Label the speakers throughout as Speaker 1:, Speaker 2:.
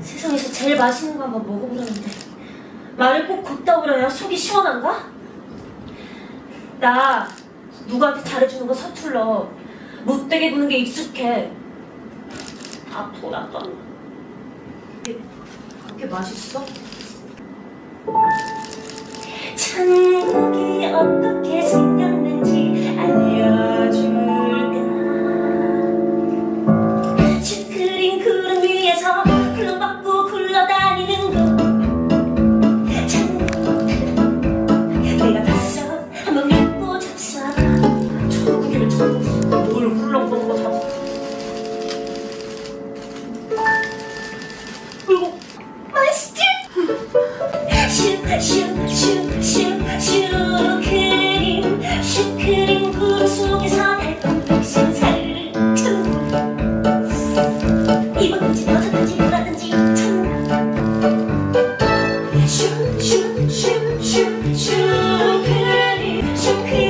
Speaker 1: 세상에서 제일 맛있는 거 한번 먹어보려는데. 말을 꼭 걷다 그래야 속이 시원한가? 나 누구한테 잘해주는 거 서툴러. 못되게 구는 게 익숙해. 다 이게 그렇게 맛있어? 천 슈슈슈슈 슈크림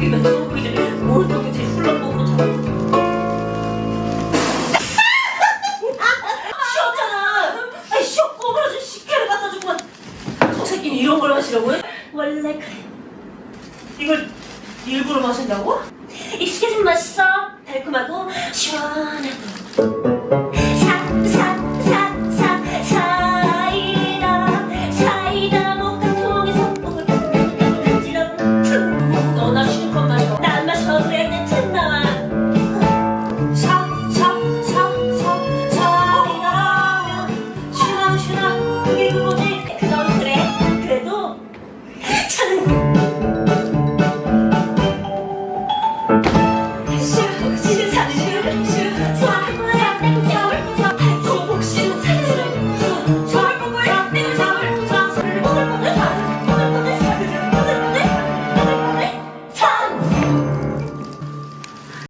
Speaker 1: 천국이면 천국이지 뭘또 그지 흘러보고 잡고. 쉬었잖아. 아이 쉬어 꼬부러진 식혜를 갖다 주고만. 저 새끼는 이런 걸 마시라고 해? 원래 그래. 이걸 일부러 마신다고? 익숙해진 맛있어? 달콤하고 시원하고